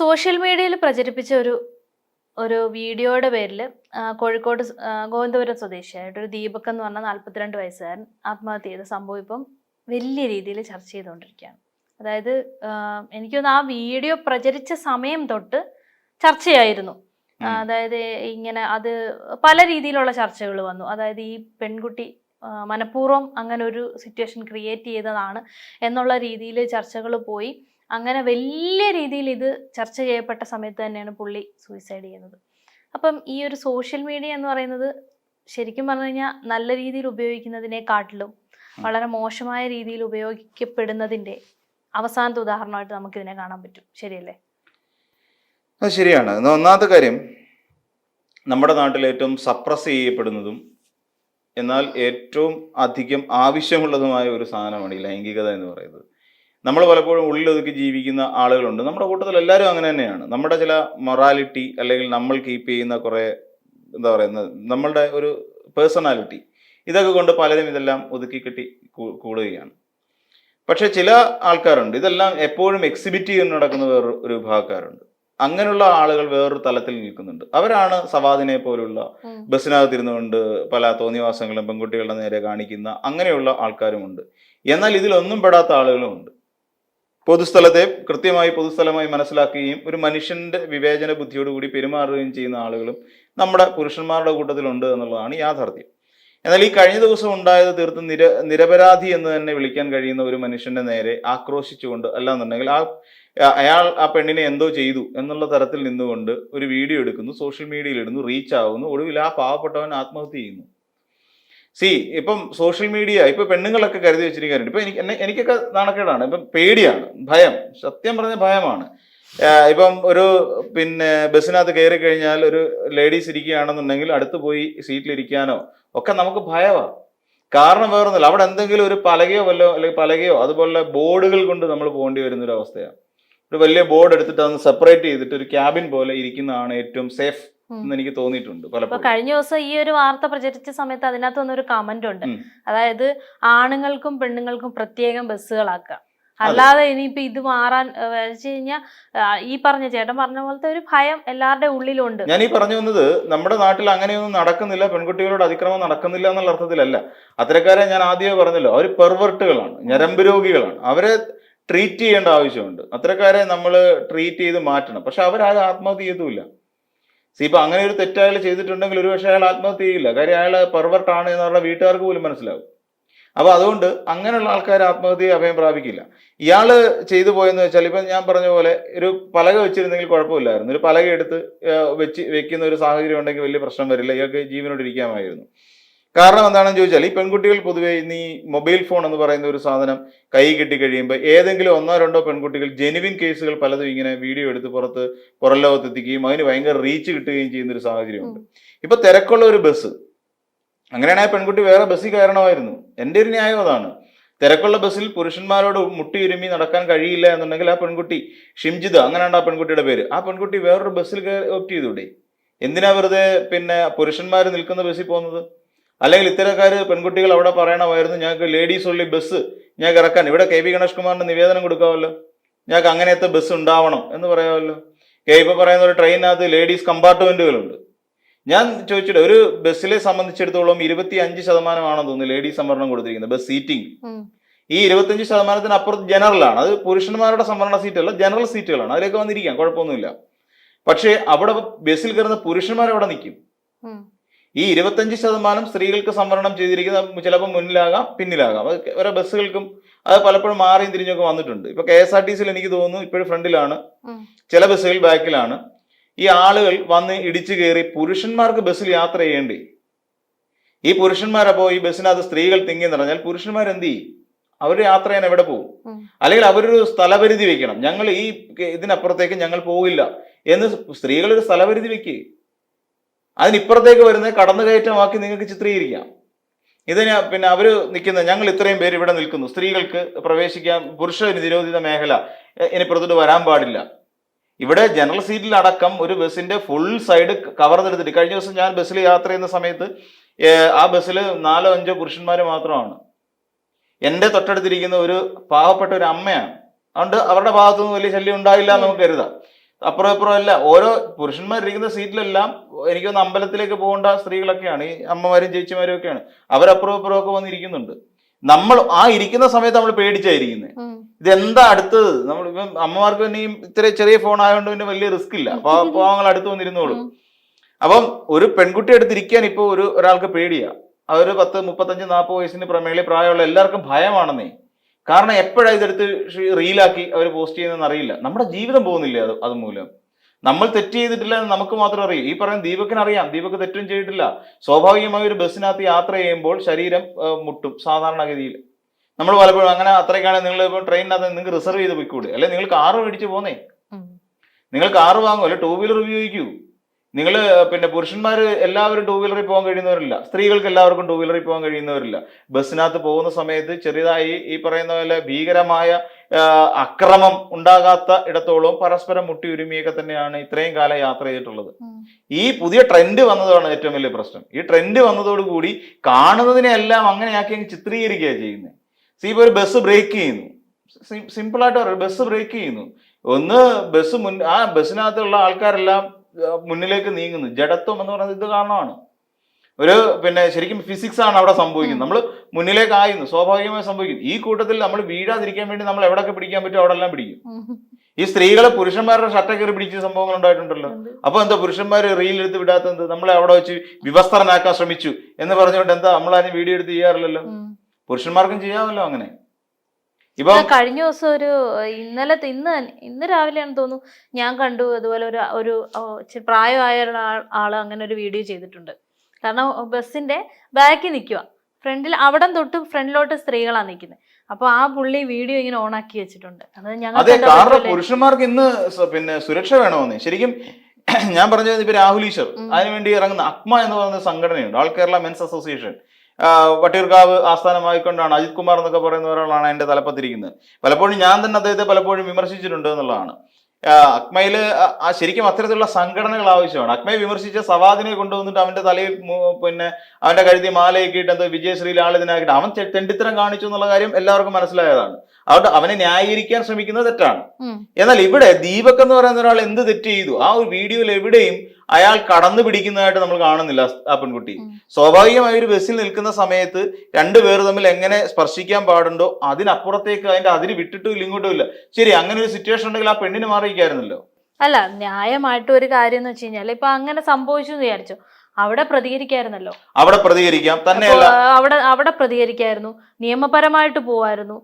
Social മീഡിയയിൽ പ്രചരിപ്പിച്ച ഒരു ഒരു വീഡിയോയുടെ പേരിൽ കോഴിക്കോട് ഗോവിന്ദപുരം സ്വദേശിയായിട്ട് ഒരു ദീപക് എന്ന് പറഞ്ഞ നാൽപ്പത്തിരണ്ട് വയസ്സുകാരൻ ആത്മഹത്യ ചെയ്ത സംഭവം ഇപ്പം വലിയ രീതിയിൽ ചർച്ച ചെയ്തുകൊണ്ടിരിക്കുകയാണ്. അതായത് എനിക്കൊന്ന് ആ വീഡിയോ പ്രചരിച്ച സമയം തൊട്ട് ചർച്ചയായിരുന്നു. അതായത് ഇങ്ങനെ അത് പല രീതിയിലുള്ള ചർച്ചകൾ വന്നു. അതായത് ഈ പെൺകുട്ടി മനഃപൂർവം അങ്ങനെ ഒരു സിറ്റുവേഷൻ ക്രിയേറ്റ് ചെയ്തതാണ് എന്നുള്ള രീതിയിൽ ചർച്ചകൾ പോയി. അങ്ങനെ വലിയ രീതിയിൽ ഇത് ചർച്ച ചെയ്യപ്പെട്ട സമയത്ത് തന്നെയാണ് പുള്ളി സൂയിസൈഡ് ചെയ്യുന്നത്. അപ്പം ഈ ഒരു സോഷ്യൽ മീഡിയ എന്ന് പറയുന്നത് ശരിക്കും പറഞ്ഞു കഴിഞ്ഞാൽ നല്ല രീതിയിൽ ഉപയോഗിക്കുന്നതിനെക്കാട്ടിലും വളരെ മോശമായ രീതിയിൽ ഉപയോഗിക്കപ്പെടുന്നതിന്റെ അവസാനത്തെ ഉദാഹരണമായിട്ട് നമുക്കിതിനെ കാണാൻ പറ്റും. ശരിയല്ലേ? അത് ശരിയാണ്. ഒന്നാമത്തെ കാര്യം നമ്മുടെ നാട്ടിൽ ഏറ്റവും സപ്രസ് ചെയ്യപ്പെടുന്നതും എന്നാൽ ഏറ്റവും അധികം ആവശ്യമുള്ളതുമായ ഒരു സാധനമാണ് ഈ ലൈംഗികത എന്ന് പറയുന്നത്. നമ്മൾ പലപ്പോഴും ഉള്ളിലൊതുക്കി ജീവിക്കുന്ന ആളുകളുണ്ട്. നമ്മുടെ കൂട്ടത്തിൽ എല്ലാവരും അങ്ങനെ തന്നെയാണ്. നമ്മുടെ ചില മൊറാലിറ്റി അല്ലെങ്കിൽ നമ്മൾ കീപ്പ് ചെയ്യുന്ന കുറേ എന്താ പറയുന്നത് നമ്മളുടെ ഒരു പേഴ്സണാലിറ്റി ഇതൊക്കെ കൊണ്ട് പലരും ഇതെല്ലാം ഒതുക്കി കെട്ടി കൂടുകയാണ്. പക്ഷെ ചില ആൾക്കാരുണ്ട്. ഇതെല്ലാം എപ്പോഴും എക്സിബിറ്റ് ചെയ്ത് നടക്കുന്ന വേറൊരു വിഭാഗക്കാരുണ്ട് അങ്ങനെയുള്ള ആളുകൾ വേറൊരു തലത്തിൽ നിൽക്കുന്നുണ്ട്. അവരാണ് സവാദിനെ പോലുള്ള ഉം. ബസ്സിനകത്ത് ഇരുന്നുകൊണ്ട് പല തോന്നിവാസങ്ങളും പെൺകുട്ടികളുടെ നേരെ കാണിക്കുന്ന അങ്ങനെയുള്ള ആൾക്കാരുമുണ്ട്. എന്നാൽ ഇതിലൊന്നും പെടാത്ത ആളുകളുമുണ്ട്. പൊതുസ്ഥലത്തെ കൃത്യമായി പൊതുസ്ഥലമായി മനസ്സിലാക്കുകയും ഒരു മനുഷ്യന്റെ വിവേചന ബുദ്ധിയോടുകൂടി പെരുമാറുകയും ചെയ്യുന്ന ആളുകളും നമ്മുടെ പുരുഷന്മാരുടെ കൂട്ടത്തിലുണ്ട് എന്നുള്ളതാണ് യാഥാർത്ഥ്യം. എന്നാൽ ഈ കഴിഞ്ഞ ദിവസം ഉണ്ടായത് തീർത്തും നിര നിരപരാധി എന്ന് തന്നെ വിളിക്കാൻ കഴിയുന്ന ഒരു മനുഷ്യന്റെ നേരെ ആക്രോശിച്ചുകൊണ്ട് അല്ലാന്നുണ്ടെങ്കിൽ എന്നുണ്ടെങ്കിൽ ആ- അയാൾ ആ പെണ്ണിനെ എന്തോ ചെയ്തു എന്നുള്ള തരത്തിൽ നിന്നുകൊണ്ട് ഒരു വീഡിയോ എടുക്കുന്നു സോഷ്യൽ മീഡിയയിൽ ഇടുന്നു റീച്ച് ആവുന്നു ഒടുവിൽ ആ പാവപ്പെട്ടവൻ ആത്മഹത്യ ചെയ്യുന്നു. സി ഇപ്പം സോഷ്യൽ മീഡിയ ഇപ്പൊ പെണ്ണുങ്ങളൊക്കെ കരുതി വെച്ചിരിക്കാറുണ്ട്. ഇപ്പൊ എനിക്ക് എനിക്കൊക്കെ നാണക്കേടാണ്. ഇപ്പം പേടിയാണ് ഭയം സത്യം പറഞ്ഞ ഭയമാണ്. ഇപ്പം ഒരു പിന്നെ ബസ്സിനകത്ത് കയറി കഴിഞ്ഞാൽ ഒരു ലേഡീസ് ഇരിക്കുകയാണെന്നുണ്ടെങ്കിൽ അടുത്ത് പോയി സീറ്റിലിരിക്കാനോ ഒക്കെ നമുക്ക് ഭയമാണ് കാരണം വേറൊന്നുമില്ല. അവിടെ എന്തെങ്കിലും ഒരു പലകയോ വല്ലോ അല്ലെങ്കിൽ പലകയോ അതുപോലെ ബോർഡുകൾ കൊണ്ട് നമ്മൾ പോകേണ്ടി വരുന്ന ഒരു അവസ്ഥയാണ്. ഒരു വലിയ ബോർഡ് എടുത്തിട്ട് അതൊന്ന് സെപ്പറേറ്റ് ചെയ്തിട്ട് ഒരു ക്യാബിൻ പോലെ ഇരിക്കുന്നതാണ് ഏറ്റവും സേഫ് എന്ന് എനിക്ക് തോന്നിയിട്ടുണ്ട് പലപ്പോഴും. കഴിഞ്ഞ ദിവസം ഈ ഒരു വാർത്ത പ്രചരിച്ച സമയത്ത് അതിനകത്ത് ഒരു കമന്റ് ഉണ്ട്. അതായത് ആണുങ്ങൾക്കും പെണ്ണുങ്ങൾക്കും പ്രത്യേകം ബസ്സുകളാക്കുക. അല്ലാതെ ഇനിയിപ്പോ ഇത് മാറാൻ വെച്ച് കഴിഞ്ഞാൽ ഈ പറഞ്ഞ ചേട്ടൻ പറഞ്ഞ പോലത്തെ ഒരു ഭയം എല്ലാവരുടെ ഉള്ളിലുണ്ട്. ഞാൻ ഈ പറഞ്ഞു വന്നത് നമ്മുടെ നാട്ടിൽ അങ്ങനെയൊന്നും നടക്കുന്നില്ല പെൺകുട്ടികളോട് അതിക്രമം നടക്കുന്നില്ല എന്നുള്ള അർത്ഥത്തിലല്ല. അത്തരക്കാരെ ഞാൻ ആദ്യമേ പറഞ്ഞല്ലോ അവർ പെർവർട്ടുകളാണ് ഞരമ്പ് രോഗികളാണ്. അവരെ ട്രീറ്റ് ചെയ്യേണ്ട ആവശ്യമുണ്ട്. അത്തരക്കാരെ നമ്മൾ ട്രീറ്റ് ചെയ്ത് മാറ്റണം. പക്ഷെ അവരാരും ആത്മഹത്യ ചെയ്തുമില്ല. സി ഇപ്പൊ അങ്ങനെ ഒരു തെറ്റയാൾ ചെയ്തിട്ടുണ്ടെങ്കിൽ ഒരു പക്ഷേ അയാൾ ആത്മഹത്യ ചെയ്യില്ല. കാര്യം അയാൾ പെർവർട്ടാണ് എന്ന് പറഞ്ഞാൽ വീട്ടുകാർക്ക് പോലും മനസ്സിലാവും. അപ്പൊ അതുകൊണ്ട് അങ്ങനെയുള്ള ആൾക്കാർ ആത്മഹത്യയെ അഭയം പ്രാപിക്കില്ല. ഇയാൾ ചെയ്തു പോയെന്ന് വെച്ചാൽ ഇപ്പം ഞാൻ പറഞ്ഞ പോലെ ഒരു പലക വെച്ചിരുന്നെങ്കിൽ കുഴപ്പമില്ലായിരുന്നു. ഒരു പലക എടുത്ത് വെച്ച് വെക്കുന്ന ഒരു സാഹചര്യം ഉണ്ടെങ്കിൽ വലിയ പ്രശ്നം വരില്ല. ഇയാൾക്ക് ജീവനോട് ഇരിക്കാമായിരുന്നു. കാരണം എന്താണെന്ന് ചോദിച്ചാൽ ഈ പെൺകുട്ടികൾ പൊതുവേ ഇന്ന് ഈ മൊബൈൽ ഫോൺ എന്ന് പറയുന്ന ഒരു സാധനം കൈ കിട്ടി കഴിയുമ്പോൾ ഏതെങ്കിലും ഒന്നോ രണ്ടോ പെൺകുട്ടികൾ ജെനുവിൻ കേസുകൾ പലതും ഇങ്ങനെ വീഡിയോ എടുത്ത് പുറത്ത് പുറം ലോകത്തെത്തിക്കുകയും അതിന് ഭയങ്കര റീച്ച് കിട്ടുകയും ചെയ്യുന്ന ഒരു സാഹചര്യമുണ്ട്. ഇപ്പൊ തിരക്കുള്ള ഒരു ബസ് അങ്ങനെയാണെങ്കിൽ പെൺകുട്ടി വേറെ ബസ്സിൽ കയറണമായിരുന്നു. എന്റെ ഒരു ന്യായം അതാണ്. തിരക്കുള്ള ബസ്സിൽ പുരുഷന്മാരോട് മുട്ടിയുരുമി നടക്കാൻ കഴിയില്ല എന്നുണ്ടെങ്കിൽ ആ പെൺകുട്ടി ഷിംജിത അങ്ങനെയാണ് ആ പെൺകുട്ടിയുടെ പേര്. ആ പെൺകുട്ടി വേറൊരു ബസ്സിൽ ഓപ്റ്റ് ചെയ്തൂടെ? എന്തിനാ വെറുതെ പിന്നെ പുരുഷന്മാർ നിൽക്കുന്ന ബസ്സിൽ പോകുന്നത്? അല്ലെങ്കിൽ ഇത്തരക്കാർ പെൺകുട്ടികൾ അവിടെ പറയണമായിരുന്നു ഞങ്ങൾക്ക് ലേഡീസ് ഉള്ളി ബസ് ഞങ്ങൾക്ക് ഇറക്കാൻ. ഇവിടെ കെ വി ഗണേഷ് കുമാറിന് നിവേദനം കൊടുക്കാമല്ലോ ഞങ്ങൾക്ക് അങ്ങനത്തെ ബസ് ഉണ്ടാവണം എന്ന് പറയാമല്ലോ കെ ഇപ്പൊ പറയുന്ന ഒരു ട്രെയിനകത്ത് ലേഡീസ് കമ്പാർട്ട്മെന്റുകളുണ്ട് ഞാൻ ചോദിച്ചിട്ട് ഒരു ബസ്സിലെ സംബന്ധിച്ചിടത്തോളം ഇരുപത്തി അഞ്ച് ശതമാനമാണെന്ന് തോന്നുന്നു ലേഡീസ് സംവരണം കൊടുത്തിരിക്കുന്നത് ബസ് സീറ്റിംഗ് ഈ ഇരുപത്തഞ്ച് ശതമാനത്തിന് അപ്പുറത്ത് ജനറൽ ആണ് അത് പുരുഷന്മാരുടെ സംവരണ സീറ്റല്ല ജനറൽ സീറ്റുകളാണ്. അതിലേക്ക് വന്നിരിക്കാം കുഴപ്പമൊന്നുമില്ല. പക്ഷേ അവിടെ ബസ്സിൽ കയറുന്ന പുരുഷന്മാർ അവിടെ നിൽക്കും. ഈ ഇരുപത്തഞ്ച് ശതമാനം സ്ത്രീകൾക്ക് സംവരണം ചെയ്തിരിക്കുന്ന ചിലപ്പോൾ മുന്നിലാകാം പിന്നിലാകാം. അത് ഓരോ ബസ്സുകൾക്കും അത് പലപ്പോഴും മാറിയും തിരിഞ്ഞൊക്കെ വന്നിട്ടുണ്ട്. ഇപ്പൊ കെ എസ് ആർ ടി സിയിൽ എനിക്ക് തോന്നുന്നു ഇപ്പോഴും ഫ്രണ്ടിലാണ്. ചില ബസ്സുകൾ ബാക്കിലാണ്. ഈ ആളുകൾ വന്ന് ഇടിച്ചു കയറി പുരുഷന്മാർക്ക് ബസ്സിൽ യാത്ര ചെയ്യേണ്ടി. ഈ പുരുഷന്മാരപ്പോ ഈ ബസ്സിനകത്ത് സ്ത്രീകൾ തിങ്ങി നിറഞ്ഞാൽ പുരുഷന്മാർ എന്ത് ചെയ്യും? അവർ യാത്ര ചെയ്യാൻ എവിടെ പോകും. അല്ലെങ്കിൽ അവരൊരു സ്ഥലപരിധി വെക്കണം. ഞങ്ങൾ ഈ ഇതിനപ്പുറത്തേക്ക് ഞങ്ങൾ പോകില്ല എന്ന് സ്ത്രീകളൊരു സ്ഥലപരിധി വെക്കുക അതിനിപ്പുറത്തേക്ക് വരുന്ന കടന്നുകയറ്റമാക്കി നിങ്ങൾക്ക് ചിത്രീകരിക്കാം. ഇതിന് പിന്നെ അവർ നിൽക്കുന്ന ഞങ്ങൾ ഇത്രയും പേര് ഇവിടെ നിൽക്കുന്നു. സ്ത്രീകൾക്ക് പ്രവേശിക്കാൻ പുരുഷ നിരോധിത മേഖല ഇനി വരാൻ പാടില്ല. ഇവിടെ ജനറൽ സീറ്റിൽ അടക്കം ഒരു ബസ്സിന്റെ ഫുൾ സൈഡ് കവർന്നെടുത്തിട്ട് കഴിഞ്ഞ ദിവസം ഞാൻ ബസ്സിൽ യാത്ര ചെയ്യുന്ന സമയത്ത് ആ ബസ്സിൽ നാലോ അഞ്ചോ പുരുഷന്മാർ മാത്രമാണ്. എന്റെ തൊട്ടടുത്തിരിക്കുന്ന ഒരു പാവപ്പെട്ട ഒരു അമ്മയാണ്. അതുകൊണ്ട് അവരുടെ ഭാഗത്തുനിന്ന് വലിയ ശല്യം ഉണ്ടായില്ല എന്ന് നമുക്ക് കരുതാം. അപ്പുറം ഇപ്പുറം അല്ല ഓരോ പുരുഷന്മാരിരിക്കുന്ന സീറ്റിലെല്ലാം എനിക്കൊന്ന് അമ്പലത്തിലേക്ക് പോകേണ്ട സ്ത്രീകളൊക്കെയാണ് ഈ അമ്മമാരും ചേച്ചിമാരും ഒക്കെയാണ്. അവരപ്പുറം ഇപ്പുറം ഒക്കെ വന്നിരിക്കുന്നുണ്ട് നമ്മൾ ആ ഇരിക്കുന്ന സമയത്ത് നമ്മൾ പേടിച്ചായിരിക്കുന്നത്. ഇതെന്താ അടുത്തത്? നമ്മൾ ഇപ്പം അമ്മമാർക്ക് പിന്നെ ഇത്ര ചെറിയ ഫോൺ ആയതുകൊണ്ട് പിന്നെ വലിയ റിസ്ക് ഇല്ല. അപ്പൊ പാവങ്ങൾ അടുത്ത് വന്നിരുന്നോളൂ. അപ്പം ഒരു പെൺകുട്ടി അടുത്തിരിക്കാൻ ഇപ്പോൾ ഒരു ഒരാൾക്ക് പേടിയാ. അവർ ഒരു പത്ത് മുപ്പത്തഞ്ച് നാൽപ്പത് വയസ്സിന് പ്രമേളി പ്രായമുള്ള എല്ലാവർക്കും ഭയമാണെന്നേ. കാരണം എപ്പോഴാണ് ഇതെടുത്ത് റീലാക്കി അവർ പോസ്റ്റ് ചെയ്യുന്നതെന്ന് അറിയില്ല. നമ്മുടെ ജീവിതം പോകുന്നില്ല അത് അതുമൂലം നമ്മൾ തെറ്റ് ചെയ്തിട്ടില്ല എന്ന് നമുക്ക് മാത്രം അറിയാം. ഈ പറയുന്ന ദീപക്കിന് അറിയാം. ദീപക്ക് തെറ്റും ചെയ്തിട്ടില്ല. സ്വാഭാവികമായി ഒരു ബസ്സിനകത്ത് യാത്ര ചെയ്യുമ്പോൾ ശരീരം മുട്ടും സാധാരണഗതിയിൽ. നമ്മൾ പലപ്പോഴും അങ്ങനെ അത്രയ്ക്കാണെങ്കിൽ നിങ്ങൾ ഇപ്പോൾ ട്രെയിനിനകത്ത് നിങ്ങൾക്ക് റിസർവ് ചെയ്ത് പോയിക്കൂടെ? അല്ലെ നിങ്ങൾ കാറ് മേടിച്ച് പോന്നേ. നിങ്ങൾ കാറ് വാങ്ങും. അല്ലെ ടൂ വീലർ ഉപയോഗിക്കൂ. നിങ്ങൾ പിന്നെ പുരുഷന്മാർ എല്ലാവരും ടൂ വീലറിൽ പോകാൻ കഴിയുന്നവരില്ല. സ്ത്രീകൾക്ക് എല്ലാവർക്കും ടൂ വീലറിൽ പോകാൻ കഴിയുന്നവരില്ല. ബസ്സിനകത്ത് പോകുന്ന സമയത്ത് ചെറിയതായി ഈ പറയുന്ന പോലെ ഭീകരമായ അക്രമം ഉണ്ടാകാത്ത ഇടത്തോളം പരസ്പരം മുട്ടി ഉരുമിയൊക്കെ തന്നെയാണ് ഇത്രയും കാലം യാത്ര ചെയ്തിട്ടുള്ളത്. ഈ പുതിയ ട്രെൻഡ് വന്നതാണ് ഏറ്റവും വലിയ പ്രശ്നം. ഈ ട്രെൻഡ് വന്നതോടുകൂടി കാണുന്നതിനെല്ലാം അങ്ങനെയാക്കി അങ്ങ് ചിത്രീകരിക്കുകയാണ് ചെയ്യുന്നത് സി ഇപ്പോൾ ഒരു ബസ് ബ്രേക്ക് ചെയ്യുന്നു. സിമ്പിൾ ആയിട്ട് പറയാം ബസ് ബ്രേക്ക് ചെയ്യുന്നു. ഒന്ന് ബസ് മുൻ ആ ബസ്സിനകത്തുള്ള ആൾക്കാരെല്ലാം മുന്നിലേക്ക് നീങ്ങുന്നു. ജഡത്വം എന്ന് പറയുന്നത് ഇത് കാരണമാണ്. ഒരു പിന്നെ ശരിക്കും ഫിസിക്സ് ആണ് അവിടെ സംഭവിക്കുന്നത്. നമ്മൾ മുന്നിലേക്ക് ആയിരുന്നു സ്വാഭാവികമായി സംഭവിക്കും ഈ കൂട്ടത്തിൽ നമ്മൾ വീഴാതിരിക്കാൻ വേണ്ടി നമ്മൾ എവിടെയൊക്കെ പിടിക്കാൻ പറ്റും അവിടെ എല്ലാം പിടിക്കും ഈ സ്ത്രീകളെ പുരുഷന്മാരുടെ ഷട്ട കയറി പിടിച്ച സംഭവങ്ങൾ ഉണ്ടായിട്ടുണ്ടല്ലോ. ഉണ്ട്. അപ്പൊ എന്താ പുരുഷന്മാർ റീൽ എടുത്ത് വിടാത്തത് നമ്മളെ അവിടെ വെച്ച് വിവസ്ത്രനാക്കാൻ ശ്രമിച്ചു എന്ന് പറഞ്ഞുകൊണ്ട് എന്താ നമ്മൾ അതിന് വീഡിയോ എടുത്ത് ചെയ്യാറില്ലല്ലോ? പുരുഷന്മാർക്കും ചെയ്യാമല്ലോ അങ്ങനെ. ഇപ്പൊ കഴിഞ്ഞ ദിവസം ഒരു ഇന്നലെ ഇന്ന് ഇന്ന് രാവിലെയാണ് തോന്നുന്നു ഞാൻ കണ്ടു അതുപോലെ ഒരു ഒരു പ്രായമായ ആൾ അങ്ങനെ ഒരു വീഡിയോ ചെയ്തിട്ടുണ്ട്. കാരണം ബസ്സിന്റെ ബാക്കിൽ നിൽക്കുക ഫ്രണ്ടിൽ അവിടെ തൊട്ട് ഫ്രണ്ടിലോട്ട് സ്ത്രീകളാണ് നിൽക്കുന്നത് അപ്പൊ ആ പുള്ളി വീഡിയോ ഇങ്ങനെ ഓൺ ആക്കി വെച്ചിട്ടുണ്ട്. അത് ഞങ്ങൾ പുരുഷന്മാർക്ക് ഇന്ന് പിന്നെ സുരക്ഷ വേണമെന്ന്. ശരിക്കും ഞാൻ പറഞ്ഞത് ഇപ്പൊ രാഹുൽ ഈശ്വർ. അതിനുവേണ്ടി ഇറങ്ങുന്ന അക്മ എന്ന് പറയുന്ന സംഘടനയുണ്ട്. All Kerala men's association. Vattiyoorkavu ആസ്ഥാനമായിക്കൊണ്ടാണ് Ajith Kumar എന്നൊക്കെ പറയുന്ന ഒരാളാണ് എന്റെ തലപ്പത്തിരിക്കുന്നത്. പലപ്പോഴും ഞാൻ തന്നെ അദ്ദേഹത്തെ പലപ്പോഴും വിമർശിച്ചിട്ടുണ്ട് എന്നുള്ളതാണ്. അക്മയിൽ ശരിക്കും അത്തരത്തിലുള്ള സംഘടനകൾ ആവശ്യമാണ്. അക്മയെ വിമർശിച്ച സവാദിനെ കൊണ്ടുവന്നിട്ട് അവന്റെ തലയിൽ പിന്നെ അവന്റെ കഴുതി മാലയൊക്കെ ഇട്ട് എന്തോ വിജയശ്രീ ആളിതിനാക്കിയിട്ട് അവൻ തെണ്ടിത്തരം കാണിച്ചു എന്നുള്ള കാര്യം എല്ലാവർക്കും മനസ്സിലായതാണ്. അതുകൊണ്ട് അവനെ ന്യായീകരിക്കാൻ ശ്രമിക്കുന്നത് തെറ്റാണ്. എന്നാൽ ഇവിടെ ദീപക് എന്ന് പറയുന്ന ഒരാൾ എന്ത് തെറ്റ് ചെയ്തു? ആ ഒരു വീഡിയോയിൽ എവിടെയും അയാൾ കടന്നു പിടിക്കുന്നതായിട്ട് നമ്മൾ കാണുന്നില്ല ആ പെൺകുട്ടി. സ്വാഭാവികമായി ഒരു ബസ്സിൽ നിൽക്കുന്ന സമയത്ത് രണ്ടുപേർ തമ്മിൽ എങ്ങനെ സ്പർശിക്കാൻ പാടുണ്ടോ അതിനപ്പുറത്തേക്ക് അതിന്റെ അതിര് വിട്ടിട്ടും ഇല്ല ഇങ്ങോട്ടും ഇല്ല. ശരി അങ്ങനെ ഒരു സിറ്റുവേഷൻ ഉണ്ടെങ്കിൽ ആ പെണ്ണിന് മാറിയിരിക്കായിരുന്നല്ലോ. അല്ല ന്യായമായിട്ട് ഒരു കാര്യം എന്ന് വെച്ച് കഴിഞ്ഞാൽ ഇപ്പൊ അങ്ങനെ സംഭവിച്ചു എന്ന് വിചാരിച്ചു. അവിടെ പ്രതികരിക്കായിരുന്നല്ലോ. അവിടെ പ്രതികരിക്കാം. തന്നെയല്ല. അവിടെ അവിടെ പ്രതികരിക്കായിരുന്നു. നിയമപരമായിട്ട് പോവായിരുന്നു.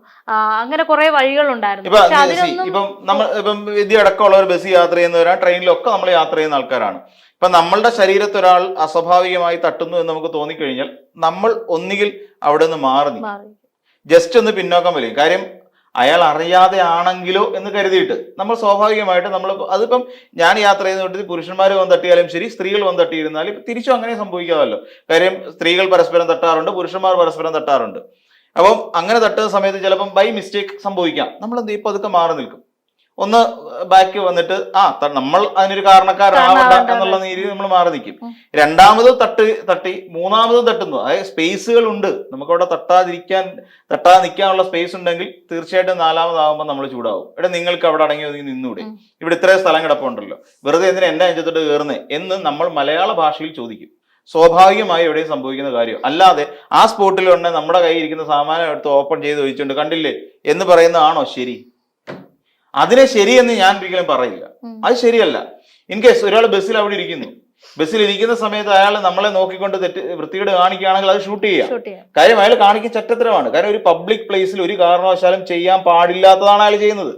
അങ്ങനെ കുറെ വഴികളുണ്ടായിരുന്നു. ഇപ്പൊ നമ്മൾ ഇപ്പം വിദ്യ അടക്കമുള്ള ഒരു ബസ് യാത്ര ചെയ്യുന്നവരാണ് ട്രെയിനിലൊക്കെ നമ്മൾ യാത്ര ചെയ്യുന്ന ആൾക്കാരാണ്. ഇപ്പൊ നമ്മളുടെ ശരീരത്ത് ഒരാൾ അസ്വാഭാവികമായി തട്ടുന്നു എന്ന് നമുക്ക് തോന്നിക്കഴിഞ്ഞാൽ നമ്മൾ ഒന്നുകിൽ അവിടെ നിന്ന് മാറി ജസ്റ്റ് ഒന്ന് പിന്നോക്കം വരും കാര്യം അയാൾ അറിയാതെ ആണെങ്കിലോ എന്ന് കരുതിയിട്ട് നമ്മൾ സ്വാഭാവികമായിട്ട് നമ്മൾ അതിപ്പം ഞാൻ യാത്ര ചെയ്യുന്ന പുരുഷന്മാർ വന്ന് തട്ടിയാലും ശരി സ്ത്രീകൾ വന്ന് തട്ടിയിരുന്നാലും തിരിച്ചും അങ്ങനെ സംഭവിക്കാമല്ലോ. കാര്യം സ്ത്രീകൾ പരസ്പരം തട്ടാറുണ്ട് പുരുഷന്മാർ പരസ്പരം തട്ടാറുണ്ട്. അപ്പം അങ്ങനെ തട്ടുന്ന സമയത്ത് ചിലപ്പം ബൈ മിസ്റ്റേക്ക് സംഭവിക്കാം. നമ്മൾ എന്ത് ചെയ്യും? പതുക്കെ മാറി നിൽക്കും. ഒന്ന് ബാക്ക് വന്നിട്ട് ആ നമ്മൾ അതിനൊരു കാരണക്കാരാവണ്ട എന്നുള്ള രീതിയിൽ നമ്മൾ മാറി നിൽക്കും. രണ്ടാമത് തട്ട് തട്ടി മൂന്നാമത് തട്ടുന്നു അതായത് സ്പേസുകൾ ഉണ്ട് നമുക്കവിടെ തട്ടാതിരിക്കാൻ തട്ടാതെ നിൽക്കാനുള്ള സ്പേസ് ഉണ്ടെങ്കിൽ തീർച്ചയായിട്ടും നാലാമതാകുമ്പോൾ നമ്മൾ ചൂടാവും. ഇവിടെ നിങ്ങൾക്ക് അവിടെ അടങ്ങി ഒതുങ്ങി നിന്നൂടെ. ഇവിടെ ഇത്രയും സ്ഥലം കിടപ്പുണ്ടല്ലോ. വെറുതെ എന്തിനാ എന്റെ അഞ്ചത്തോട്ട് കയറുന്നേ എന്ന് നമ്മൾ മലയാള ഭാഷയിൽ ചോദിക്കും. സ്വാഭാവികമായി എവിടെയും സംഭവിക്കുന്ന കാര്യം. അല്ലാതെ ആ സ്പോട്ടിൽ ഉണ്ടെങ്കിൽ നമ്മുടെ കയ്യിൽ ഇരിക്കുന്ന സാമാനം എടുത്ത് ഓപ്പൺ ചെയ്ത് വെച്ചിട്ടുണ്ട് കണ്ടില്ലേ എന്ന് പറയുന്നതാണോ ശരി? അതിനെ ശരിയെന്ന് ഞാൻ ഒരിക്കലും പറയില്ല. അത് ശരിയല്ല. ഇൻ കേസ് ഒരാൾ ബസ്സിൽ അവിടെ ഇരിക്കുന്നു. ബസ്സിൽ ഇരിക്കുന്ന സമയത്ത് അയാൾ നമ്മളെ നോക്കിക്കൊണ്ട് തെറ്റ് വൃത്തികേട് കാണിക്കുകയാണെങ്കിൽ അത് ഷൂട്ട് ചെയ്യാം. കാര്യം അയാൾ കാണിക്കുന്ന ചട്ടത്തരമാണ്. കാരണം ഒരു പബ്ലിക് പ്ലേസിൽ ഒരു കാരണവശാലും ചെയ്യാൻ പാടില്ലാത്തതാണ് അയാൾ ചെയ്യുന്നത്.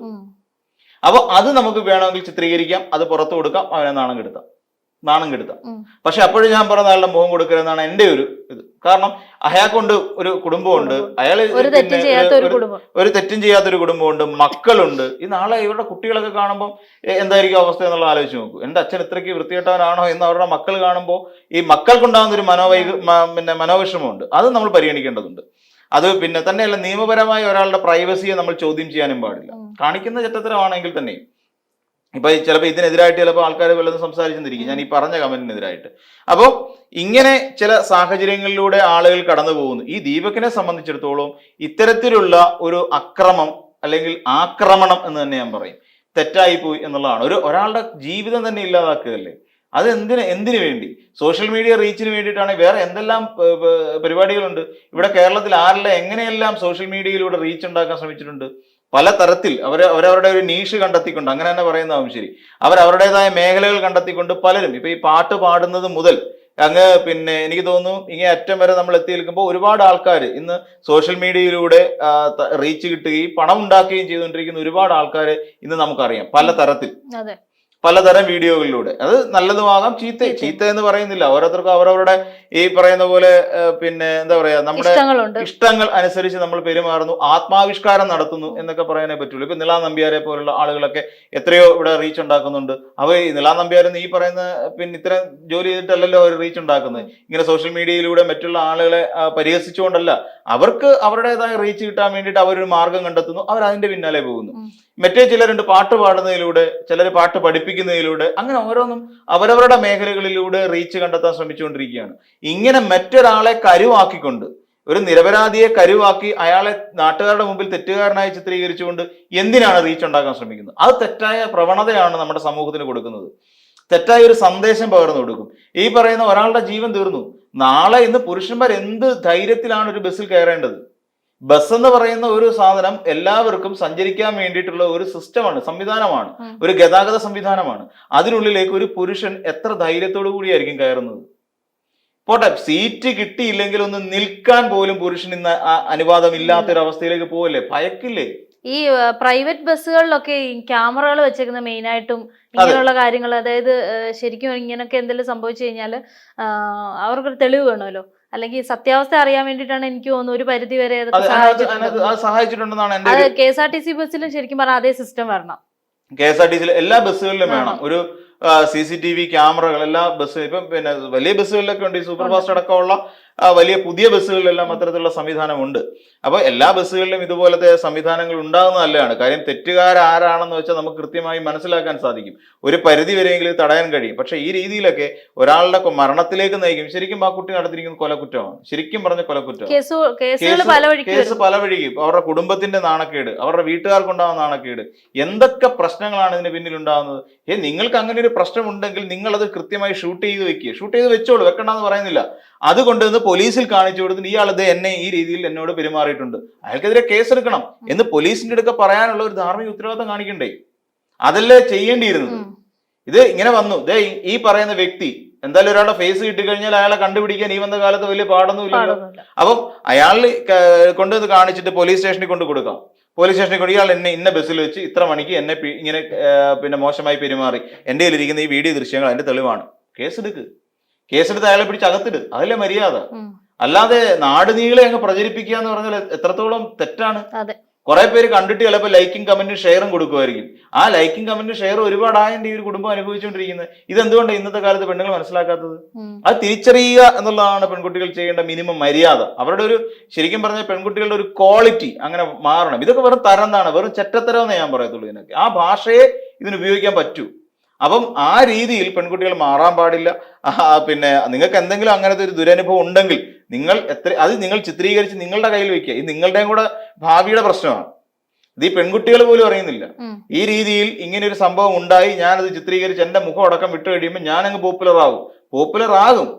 അപ്പൊ അത് നമുക്ക് വേണമെങ്കിൽ ചിത്രീകരിക്കാം. അത് പുറത്തു കൊടുക്കാം. അവനെ നാണം കെടുത്താം. നാണം കെടുത്താം. പക്ഷെ അപ്പോഴും ഞാൻ പറഞ്ഞ അയാളുടെ മുഖം കൊടുക്കരുതെന്നാണ് എന്റെ ഒരു ഇത്. കാരണം അയാൾക്കുണ്ട് ഒരു കുടുംബമുണ്ട്. അയാൾ ഒരു തെറ്റും ചെയ്യാത്തൊരു കുടുംബമുണ്ട്. മക്കളുണ്ട്. ഈ നാളെ ഇവരുടെ കുട്ടികളൊക്കെ കാണുമ്പോൾ എന്തായിരിക്കും അവസ്ഥ എന്നുള്ള ആലോചിച്ച് നോക്കൂ. എന്റെ അച്ഛൻ ഇത്രയ്ക്ക് വൃത്തികെട്ടവനാണോ എന്ന് അവരുടെ മക്കൾ കാണുമ്പോൾ ഈ മക്കൾക്കുണ്ടാകുന്ന ഒരു മനോവൈ പിന്നെ മനോവിഷമമുണ്ട്. അത് നമ്മൾ പരിഗണിക്കേണ്ടതുണ്ട്. അത് പിന്നെ തന്നെയല്ല നിയമപരമായി ഒരാളുടെ പ്രൈവസിയെ നമ്മൾ ചോദ്യം ചെയ്യാനും പാടില്ല. കാണിക്കുന്ന ചട്ടത്തരമാണെങ്കിൽ തന്നെ ഇപ്പൊ ചിലപ്പോൾ ഇതിനെതിരായിട്ട് ചിലപ്പോൾ ആൾക്കാർ വല്ലതും സംസാരിച്ചെന്നിരിക്കും. ഞാൻ ഈ പറഞ്ഞ കമന്റിനെതിരായിട്ട്. അപ്പോൾ ഇങ്ങനെ ചില സാഹചര്യങ്ങളിലൂടെ ആളുകൾ കടന്നു പോകുന്നു ഈ ദീപകിനെ സംബന്ധിച്ചിടത്തോളം ഇത്തരത്തിലുള്ള ഒരു അക്രമം അല്ലെങ്കിൽ ആക്രമണം എന്ന് തന്നെ ഞാൻ പറയും. തെറ്റായി പോയി എന്നുള്ളതാണ്. ഒരു ഒരാളുടെ ജീവിതം തന്നെ ഇല്ലാതാക്കുകയല്ലേ? അത് എന്തിന് എന്തിനു വേണ്ടി? സോഷ്യൽ മീഡിയ റീച്ചിന് വേണ്ടിയിട്ടാണ് വേറെ എന്തെല്ലാം പരിപാടികളുണ്ട്. ഇവിടെ കേരളത്തിൽ ആരെല്ലാം എങ്ങനെയെല്ലാം സോഷ്യൽ മീഡിയയിലൂടെ റീച്ച് ഉണ്ടാക്കാൻ ശ്രമിച്ചിട്ടുണ്ട്? പല തരത്തിൽ അവർ അവരവരുടെ ഒരു നീഷ് കണ്ടെത്തിക്കൊണ്ട് അങ്ങനെ തന്നെ പറയുന്നതാവും ശരി. അവരവരുടേതായ മേഖലകൾ കണ്ടെത്തിക്കൊണ്ട് പലരും ഇപ്പൊ ഈ പാട്ട് പാടുന്നത് മുതൽ അങ്ങ് പിന്നെ എനിക്ക് തോന്നുന്നു ഇങ്ങനെ അറ്റം വരെ നമ്മൾ എത്തി നിൽക്കുമ്പോൾ ഒരുപാട് ആൾക്കാർ ഇന്ന് സോഷ്യൽ മീഡിയയിലൂടെ റീച്ച് കിട്ടുകയും പണം ഉണ്ടാക്കുകയും ചെയ്തുകൊണ്ടിരിക്കുന്ന ഒരുപാട് ആൾക്കാർ ഇന്ന് നമുക്കറിയാം പല തരത്തിൽ പലതരം വീഡിയോകളിലൂടെ. അത് നല്ലതുമാകാം. ചീത്ത ചീത്ത എന്ന് പറയുന്നില്ല. ഓരോരുത്തർക്കും അവരവരുടെ ഈ പറയുന്ന പോലെ പിന്നെ എന്താ പറയാ നമ്മുടെ ഇഷ്ടങ്ങൾ അനുസരിച്ച് നമ്മൾ പെരുമാറുന്നു. ആത്മാവിഷ്കാരം നടത്തുന്നു എന്നൊക്കെ പറയാനേ പറ്റുള്ളൂ. ഇപ്പൊ നിലാ നമ്പ്യാരെ പോലുള്ള ആളുകളൊക്കെ എത്രയോ ഇവിടെ റീച്ച് ഉണ്ടാക്കുന്നുണ്ട്. അവ ഈ നിലാ നമ്പ്യാരെന്ന് ഈ പറയുന്ന പിന്നെ ഇത്തരം ജോലി ചെയ്തിട്ടല്ലല്ലോ അവർ റീച്ച് ഉണ്ടാക്കുന്നത്. ഇങ്ങനെ സോഷ്യൽ മീഡിയയിലൂടെ മറ്റുള്ള ആളുകളെ പരിഹസിച്ചുകൊണ്ടല്ല. അവർക്ക് അവരുടേതായ റീച്ച് കിട്ടാൻ വേണ്ടിയിട്ട് അവരൊരു മാർഗം കണ്ടെത്തുന്നു. അവർ അതിന്റെ പിന്നാലെ പോകുന്നു. മറ്റേ ചിലരുണ്ട് പാട്ട് പാടുന്നതിലൂടെ ചിലർ പാട്ട് പഠിപ്പിക്കുന്നതിലൂടെ അങ്ങനെ ഓരോന്നും അവരവരുടെ മേഖലകളിലൂടെ റീച്ച് കണ്ടെത്താൻ ശ്രമിച്ചുകൊണ്ടിരിക്കുകയാണ്. ഇങ്ങനെ മറ്റൊരാളെ കരുവാക്കിക്കൊണ്ട് ഒരു നിരപരാധിയെ കരുവാക്കി അയാളെ നാട്ടുകാരുടെ മുമ്പിൽ തെറ്റുകാരനായി ചിത്രീകരിച്ചുകൊണ്ട് എന്തിനാണ് റീച്ച് ഉണ്ടാക്കാൻ ശ്രമിക്കുന്നത്? അത് തെറ്റായ പ്രവണതയാണ് നമ്മുടെ സമൂഹത്തിന് കൊടുക്കുന്നത്. തെറ്റായ ഒരു സന്ദേശം പകർന്നു കൊടുക്കും. ഈ പറയുന്ന ഒരാളുടെ ജീവൻ തീർന്നു. നാളെ ഇന്ന് പുരുഷന്മാർ എന്ത് ധൈര്യത്തിലാണ് ഒരു ബസ്സിൽ കയറേണ്ടത്? ബസ് എന്ന് പറയുന്ന ഒരു സാധനം എല്ലാവർക്കും സഞ്ചരിക്കാൻ വേണ്ടിയിട്ടുള്ള ഒരു സിസ്റ്റമാണ് സംവിധാനമാണ്. ഒരു ഗതാഗത സംവിധാനമാണ്. അതിനുള്ളിലേക്ക് ഒരു പുരുഷൻ എത്ര ധൈര്യത്തോടു കൂടിയായിരിക്കും കയറുന്നത്? പോട്ടെ സീറ്റ് കിട്ടിയില്ലെങ്കിൽ ഒന്ന് നിൽക്കാൻ പോലും പുരുഷൻ ഇന്ന് ആ- അനുവാദം ഇല്ലാത്തൊരു അവസ്ഥയിലേക്ക് പോവല്ലേ? ഭയക്കില്ലേ? ഈ പ്രൈവറ്റ് ബസ്സുകളിലൊക്കെ ഈ ക്യാമറകൾ വെച്ചേക്കുന്ന മെയിൻ ആയിട്ടും ഇങ്ങനെയുള്ള കാര്യങ്ങൾ അതായത് ശരിക്കും ഇങ്ങനൊക്കെ എന്തെങ്കിലും സംഭവിച്ചു കഴിഞ്ഞാൽ അവർക്കൊരു തെളിവ് വേണമല്ലോ. അല്ലെങ്കിൽ സത്യാവസ്ഥ അറിയാൻ വേണ്ടിയിട്ടാണ് എനിക്ക് തോന്നുന്നു ഒരു പരിധി വരെ സഹായിച്ചിട്ടുണ്ടെന്നാണ് അത് K S R T C ബസ്സിലും ശരിക്കും പറഞ്ഞാൽ അതേ സിസ്റ്റം വരണം. കെ എസ് ആർ ടി സിയിൽ എല്ലാ ബസ്സുകളിലും വേണം. ഒരു സി സി ടി വി ക്യാമറകൾ എല്ലാ ബസ് ഇപ്പം പിന്നെ വലിയ ബസ്സുകളിലൊക്കെ ഉണ്ട് ഈ സൂപ്പർ ഫാസ്റ്റ് അടക്കമുള്ള വലിയ പുതിയ ബസ്സുകളിലെല്ലാം അത്തരത്തിലുള്ള സംവിധാനമുണ്ട്. അപ്പോൾ എല്ലാ ബസ്സുകളിലും ഇതുപോലത്തെ സംവിധാനങ്ങൾ ഉണ്ടാകുന്നത് നല്ലതാണ്. കാര്യം തെറ്റുകാരാരാണെന്ന് വെച്ചാൽ നമുക്ക് കൃത്യമായി മനസ്സിലാക്കാൻ സാധിക്കും. ഒരു പരിധി വരെയെങ്കിലും തടയാൻ കഴിയും. പക്ഷെ ഈ രീതിയിലൊക്കെ ഒരാളുടെ മരണത്തിലേക്ക് നയിക്കും. ശരിക്കും ആ കുട്ടി നടത്തിയിരിക്കുന്ന കൊലക്കുറ്റമാണ്. ശരിക്കും പറഞ്ഞ കൊലക്കുറ്റം കേസ് പല വഴിക്കും അവരുടെ കുടുംബത്തിന്റെ നാണക്കേട് അവരുടെ വീട്ടുകാർക്കുണ്ടാകുന്ന നാണക്കേട്. എന്തൊക്കെ പ്രശ്നങ്ങളാണ് ഇതിന് പിന്നിൽ ഉണ്ടാകുന്നത് ഏ നിങ്ങൾക്ക് അങ്ങനെ ഒരു പ്രശ്നം ഉണ്ടെങ്കിൽ നിങ്ങൾ അത് കൃത്യമായി ഷൂട്ട് ചെയ്ത് വെക്കുക ഷൂട്ട് ചെയ്ത് വെച്ചോളൂ വെക്കണ്ടെന്ന് പറയുന്നില്ല. അതുകൊണ്ട് ഇന്ന് പോലീസിൽ കാണിച്ചു കൊടുത്തിട്ട് ഇയാൾ ഇത് എന്നെ ഈ രീതിയിൽ എന്നോട് പെരുമാറിയിട്ടുണ്ട്. അയാൾക്കെതിരെ കേസെടുക്കണം എന്ന് പോലീസിന്റെ അടുക്ക പറയാനുള്ള ഒരു ധാർമ്മിക ഉത്തരവാദിത്തം കാണിക്കണ്ടേ? അതല്ലേ ചെയ്യേണ്ടിയിരുന്നത്? ഇത് ഇങ്ങനെ വന്നു. ദേ ഈ- പറയുന്ന വ്യക്തി എന്തായാലും ഒരാളുടെ ഫേസ് കിട്ടിക്കഴിഞ്ഞാൽ അയാളെ കണ്ടുപിടിക്കാൻ ഈ വന്ന കാലത്ത് വലിയ പാടൊന്നുമില്ല. അപ്പം അയാൾ കൊണ്ടുവന്ന് കാണിച്ചിട്ട് പോലീസ് സ്റ്റേഷനിൽ കൊണ്ട് കൊടുക്കാം. പോലീസ് സ്റ്റേഷനിൽ കൊണ്ട് ഇയാൾ എന്നെ ഇന്ന ബസ്സിൽ വെച്ച് ഇത്ര മണിക്ക് എന്നെ ഇങ്ങനെ പിന്നെ മോശമായി പെരുമാറി. എന്റെ കയ്യിലിരിക്കുന്ന ഈ വീഡിയോ ദൃശ്യങ്ങൾ അതിന്റെ തെളിവാണ്. കേസെടുക്ക്. കേസെടുത്ത് അയാളെ പിടിച്ച് അകത്തിട്. അതല്ലേ മര്യാദ? അല്ലാതെ നാട് നീളെ അങ്ങ് പ്രചരിപ്പിക്കുക എന്ന് പറഞ്ഞാൽ എത്രത്തോളം തെറ്റാണ്? അതെ. കുറെ പേര് കണ്ടിട്ട് ചിലപ്പോൾ ലൈക്കും കമന്റും ഷെയറും കൊടുക്കുമായിരിക്കും. ആ ലൈക്കും കമന്റും ഷെയർ ഒരുപാടായതിന്റെ ഈ ഒരു കുടുംബം അനുഭവിച്ചുകൊണ്ടിരിക്കുന്നത് ഇതെന്തുകൊണ്ട് ഇന്നത്തെ കാലത്ത് പെണ്ണുങ്ങൾ മനസ്സിലാക്കാത്തത്. അത് തിരിച്ചറിയുക എന്നുള്ളതാണ് പെൺകുട്ടികൾ ചെയ്യേണ്ട മിനിമം മര്യാദ. അവരുടെ ഒരു ശരിക്കും പറഞ്ഞ പെൺകുട്ടികളുടെ ഒരു ക്വാളിറ്റി അങ്ങനെ മാറണം. ഇതൊക്കെ വെറും തരംതാണ് വെറും ചെറ്റത്തരം എന്നേ ഞാൻ പറയത്തുള്ളൂ ഇതിനൊക്കെ ആ ഭാഷയെ ഇതിന് ഉപയോഗിക്കാൻ പറ്റൂ. അപ്പം ആ രീതിയിൽ പെൺകുട്ടികൾ മാറാൻ പാടില്ല. പിന്നെ നിങ്ങൾക്ക് എന്തെങ്കിലും അങ്ങനത്തെ ഒരു ദുരനുഭവം ഉണ്ടെങ്കിൽ നിങ്ങൾ എത്ര അത് നിങ്ങൾ ചിത്രീകരിച്ച് നിങ്ങളുടെ കയ്യിൽ വെക്കുക. ഇത് നിങ്ങളുടെയും കൂടെ ഭാവിയുടെ പ്രശ്നമാണ്. ഇത് ഈ പെൺകുട്ടികൾ പോലും അറിയുന്നില്ല. ഈ രീതിയിൽ ഇങ്ങനെ ഒരു സംഭവം ഉണ്ടായി ഞാനത് ചിത്രീകരിച്ച് എന്റെ മുഖം അടക്കം വിട്ടു കഴിയുമ്പോൾ ഞാൻ അങ്ങ് പോപ്പുലർ ആകും പോപ്പുലർ ആകും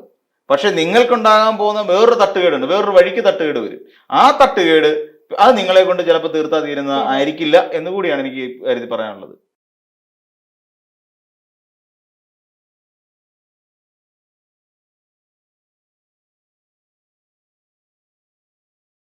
പക്ഷെ നിങ്ങൾക്കുണ്ടാകാൻ പോകുന്ന വേറൊരു തട്ടുകേടുണ്ട്. വേറൊരു വഴിക്ക് തട്ടുകേട് വരും. ആ തട്ടുകേട് അത് നിങ്ങളെ കൊണ്ട് ചിലപ്പോൾ തീർത്താ തീരുന്ന ആയിരിക്കില്ല എന്ന് കൂടിയാണ് എനിക്ക് കരുതി പറയാനുള്ളത്.